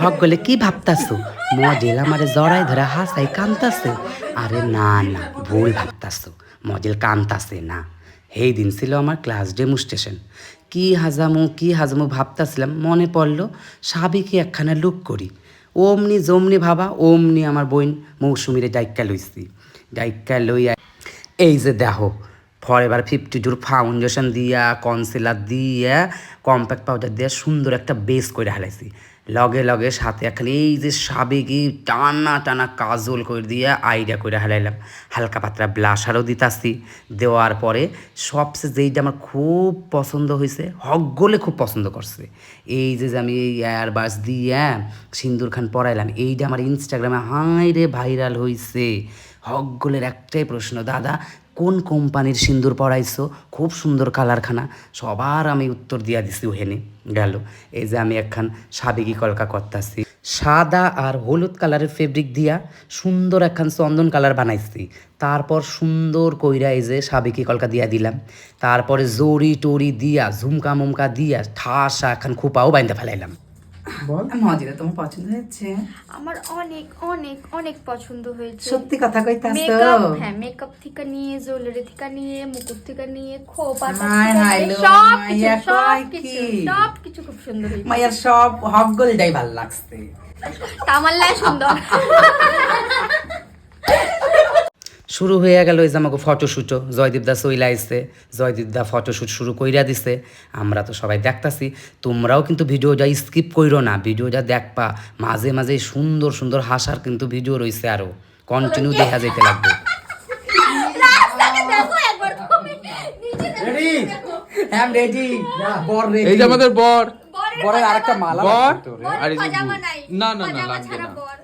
হক গলে কি ভাবতাছো? মডেল আমারে জড়াই ধরে হাসাই কান্তাছে। আরে না না, ভুল ভাবতাছো। মডেল কান্তাছে না। সেই দিন ছিল আমার ক্লাস ডেমোস্ট্রেশন কি হাজামু কি হাজামু ভাবতাছিলাম, মনে পড়ল সাবিকে একখানা লুক করি। ওমনি জমনি ভাবা ওমনি আমার বইন মৌসুমিরে ডাইক্কা লইছি। ডাইক্কা লইয়া এই যে দেখো ফরএভার ফিফটি টুর ফাউন্ডেশন দিয়া কনসিলার দিয়া কম্প্যাক্ট পাউডার দিয়া সুন্দর একটা বেস করে হালাইছি। লগে লগে সাথে এখন এই যে সাবেকি টানা টানা কাজল করে দিয়ে আইডিয়া করে হালাইলাম। হালকা পাতলা ব্লাশারও দিতাছি। দেওয়ার পরে সবচেয়ে যেইটা আমার খুব পছন্দ হয়েছে হকগোলে খুব পছন্দ করছে, এই যে আমি এই এয়ারবাস দিয়ে সিন্দুর খান পরাইলাম, এইটা আমার ইনস্টাগ্রামে হাই রে ভাইরাল হয়েছে হকগোলের একটাই প্রশ্ন, দাদা, কোন কোম্পানির সিন্দুর পরাইছো? খুব সুন্দর কালারখানা। সবার আমি উত্তর দিয়া দিছি, ওহেনে গেল। এই যে আমি একখান সাবেকি কলকা করতাছি। সাদা আর হলুদ কালারের ফেব্রিক দিয়া সুন্দর একখান চন্দন কালার বানাইছি। তারপর সুন্দর কইরা এই যে সাবেকি কলকা দিয়া দিলাম। তারপরে জড়ি টড়ি দিয়া ঝুমকা মুমকা দিয়া ঠাসা একখান খোপাও বাইন্দা ফেলাইলাম। বল। মজিদা তোমার পছন্দ হয়েছে? আমার অনেক অনেক অনেক পছন্দ হয়েছে। সত্যি কথা কইতাছ মেকআপ হ্যাঁ মেকআপ থেকে নিয়ে জুয়েলারি থেকে নিয়ে মুকুট থেকে নিয়ে খোপা সব কিছু সব কিছু সব কিছু খুব সুন্দর হয়েছে। মায়ের সব হক গোলটাই ভালো লাগছে। তামাল্লায় সুন্দর। শুরু হয়ে গেল এই যে আমাকে ফটোশ্যুটও জয়দীপ দা চইলা আইসে জয়দীপ দা ফটোশ্যুট শুরু কইরা দিছে। আমরা তো সবাই দেখতাছি। তোমরাও কিন্তু ভিডিওটা স্কিপ কইরো না ভিডিওটা দেখবা। মাঝে মাঝে সুন্দর সুন্দর হাসার কিন্তু ভিডিও রইছে আরও। কন্টিনিউ দেখা যাইতে লাগবে। দেখো একবার তুমি নিচে দেখো। রেডি হ্যাঁ রেডি বর এই যে আমাদের বর। বরের আরেকটা মালা বর? আর না না না লাগবে না। বর।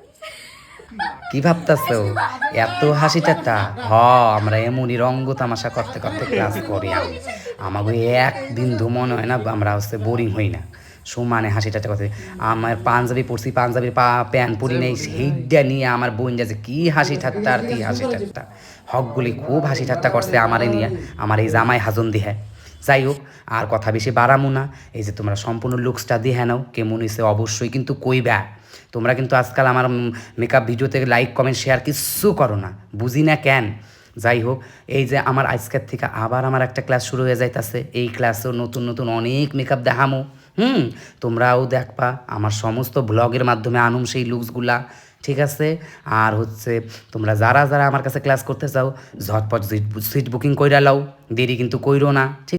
কি ভাবতাছো? এত হাসি ঠাট্টা হ, আমরা এমনই রঙ্গ তামাশা করতে করতে ক্লাস করি আমাকে এক বিন্দু মনে হয় না, আমরা হচ্ছে বোরিং হই না। সমানে হাসি ঠাট্টা করতে। আমার পাঞ্জাবি পরছি, পাঞ্জাবির পা, প্যান্ট পরি নেই সেইটা নিয়ে আমার বোন যাচ্ছে, কি হাসি ঠাট্টা আর কি হাসি ঠাট্টা। হকগুলি খুব হাসি ঠাট্টা করছে আমারে নিয়ে, আমার এই জামাই হাজন দিহে যাই হোক, আর কথা বেশি বাড়ামো না। এই যে তোমরা সম্পূর্ণ লুকসটা দিয়ে নাও, কেমন হয়েছে অবশ্যই কিন্তু কইবা। তোমরা কিন্তু আজকাল আমার মেকআপ ভিডিওতে লাইক কমেন্ট শেয়ার কিচ্ছু করো না, বুঝি না কেন? যাই হোক, এই যে আমার আজকের থেকে আবার আমার একটা ক্লাস শুরু হয়ে যাইতাছে। এই ক্লাসেও নতুন নতুন অনেক মেকআপ দেখামো। হুম, তোমরাও দেখবা আমার সমস্ত ব্লগের মাধ্যমে আনুম সেই লুকসগুলা ঠিক আছে? আর হচ্ছে, তোমরা যারা যারা আমার কাছে ক্লাস করতে চাও, ঝটপট সিট বুকিং কইরা লাও, দেরি কিন্তু কইরো না, ঠিক